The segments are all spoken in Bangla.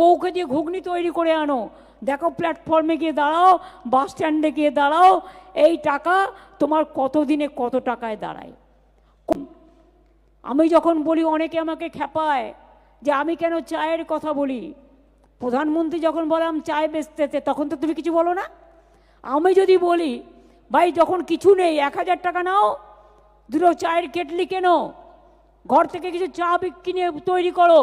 বউকে দিয়ে ঘুগনি তৈরি করে আনো। দেখো প্ল্যাটফর্মে গিয়ে দাঁড়াও বাস স্ট্যান্ডে গিয়ে দাঁড়াও, এই টাকা তোমার কত দিনে কত টাকায় দাঁড়ায়? আমি যখন বলি, অনেকে আমাকে খেপায় যে আমি কেন চায়ের কথা বলি? প্রধানমন্ত্রী যখন বললাম চায় বেচতেছে তখন তো তুমি কিছু বলো না। আমি যদি বলি, ভাই, যখন কিছু নেই, এক হাজার টাকা নাও, দুটো চায়ের কেটলি কেনো, ঘর থেকে কিছু চা কিনে তৈরি করো,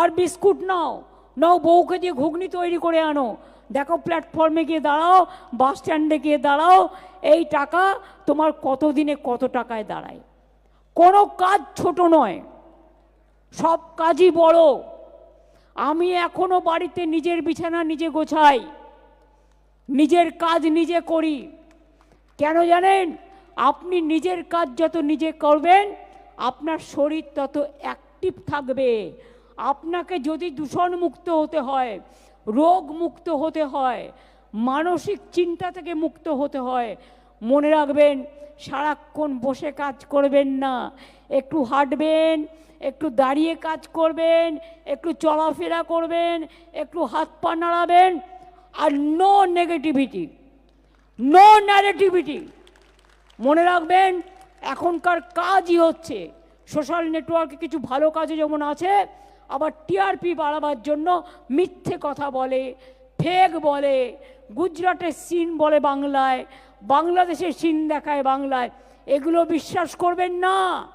আর বিস্কুট নাও নাও বউকে দিয়ে ঘুগনি তৈরি করে আনো। দেখো প্ল্যাটফর্মে গিয়ে দাঁড়াও বাস স্ট্যান্ডে গিয়ে দাঁড়াও, এই টাকা তোমার কত দিনে কত টাকায় দাঁড়ায়? কোনো কাজ ছোট নয়, সব কাজই বড়। আমি এখনও বাড়িতে নিজের বিছানা নিজে গোছাই, নিজের কাজ নিজে করি। কেন জানেন? আপনি নিজের কাজ যত নিজে করবেন, আপনার শরীর তত অ্যাক্টিভ থাকবে। আপনাকে যদি দূষণ মুক্ত হতে হয় রোগ মুক্ত হতে হয়, মানসিক চিন্তা থেকে মুক্ত হতে হয়, মনে রাখবেন সারাক্ষণ বসে কাজ করবেন না। একটু হাঁটবেন, একটু দাঁড়িয়ে কাজ করবেন, একটু চলাফেরা করবেন, একটু হাত পা নাড়াবেন আর নো নেগেটিভিটি নো ন্যারেটিভিটি মনে রাখবেন এখনকার কাজই হচ্ছে সোশ্যাল নেটওয়ার্কে কিছু ভালো কাজও যেমন আছে আবার টিআরপি বাড়াবার জন্য মিথ্যে কথা বলে ফেক বলে, গুজরাটের সিন বলে বাংলায়, বাংলাদেশের সিন দেখায় বাংলায়। এগুলো বিশ্বাস করবেন না।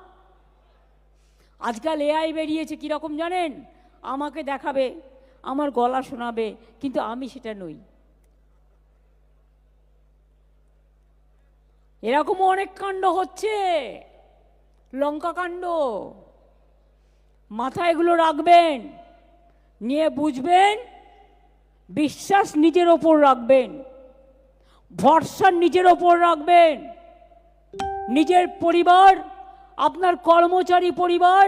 আজকাল এআই বেরিয়েছে কীরকম জানেন? আমাকে দেখাবে, আমার গলা শোনাবে, কিন্তু আমি সেটা নই। এরকম অনেক কাণ্ড হচ্ছে। লঙ্কা কাণ্ড। মাথায় এগুলো রাখবেন, নিয়ে বুঝবেন, বিশ্বাস নিজের ওপর রাখবেন, ভরসা নিজের ওপর রাখবেন, নিজের পরিবার, আপনার কর্মচারী পরিবার,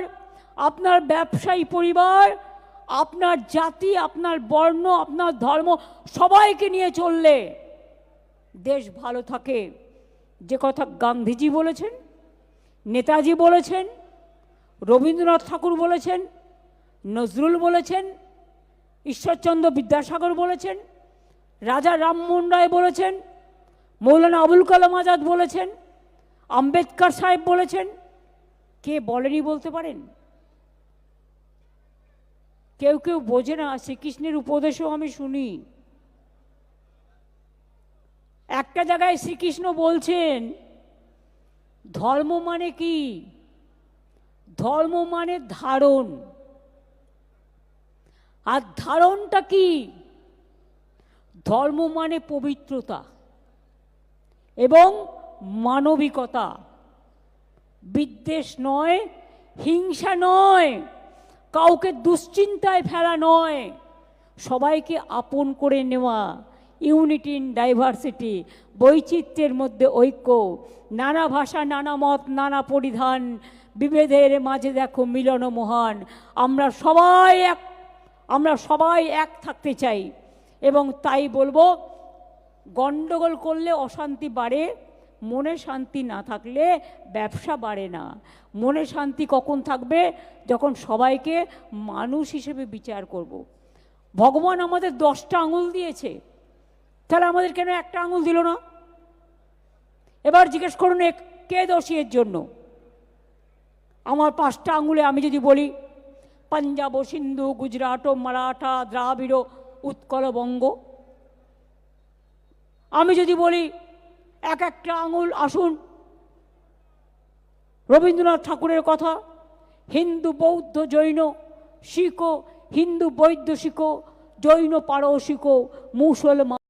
আপনার ব্যবসায়ী পরিবার, আপনার জাতি, আপনার বর্ণ, আপনার ধর্ম, সবাইকে নিয়ে চললে দেশ ভালো থাকে। যে কথা গান্ধীজি বলেছেন, নেতাজি বলেছেন রবীন্দ্রনাথ ঠাকুর বলেছেন, নজরুল বলেছেন, ঈশ্বরচন্দ্র বিদ্যাসাগর বলেছেন, রাজা রামমোহন রায় বলেছেন, মৌলানা আবুল কালাম আজাদ বলেছেন, আম্বেদকর সাহেব বলেছেন। কে বলেনি বলতে পারেন? কেউ কেউ বোঝে না, শ্রীকৃষ্ণের উপদেশও আমি শুনি। একটা জায়গায় শ্রীকৃষ্ণ বলছেন, ধর্ম মানে কি? ধর্ম মানে ধারণ। আর ধারণটা কি? ধর্ম মানে পবিত্রতা এবং মানবিকতা। বিদ্বেষ নয়, হিংসা নয়, কাউকে দুশ্চিন্তায় ফেলা নয়, সবাইকে আপন করে নেওয়া। ইউনিটি ইন ডাইভার্সিটি, বৈচিত্র্যের মধ্যে ঐক্য, নানা ভাষা, নানা মত, নানা পরিধান, বিভেদের মাঝে দেখো মিলন মহান। আমরা সবাই এক, আমরা সবাই এক থাকতে চাই। এবং তাই বলব গণ্ডগোল করলে অশান্তি বাড়ে, মনে শান্তি না থাকলে ব্যবসা বাড়ে না। মনে শান্তি কখন থাকবে? যখন সবাইকে মানুষ হিসেবে বিচার করব। ভগবান আমাদের দশটা আঙুল দিয়েছে। তাহলে আমাদের কেন একটা আঙুল দিল না? এবার জিজ্ঞেস করুন কে দোষী এর জন্য? আমার পাঁচটা আঙুলে আমি যদি বলি, পাঞ্জাব, সিন্ধু, গুজরাট, মারাঠা, দ্রাবিড়, উৎকল বঙ্গ। আমি যদি বলি, এক একটা আঙুল, আসুন। রবীন্দ্রনাথ ঠাকুরের কথা, হিন্দু, বৌদ্ধ, জৈন, শিখ, হিন্দু, বৈদ্য শিখ, জৈন পারসিক মুসলমান।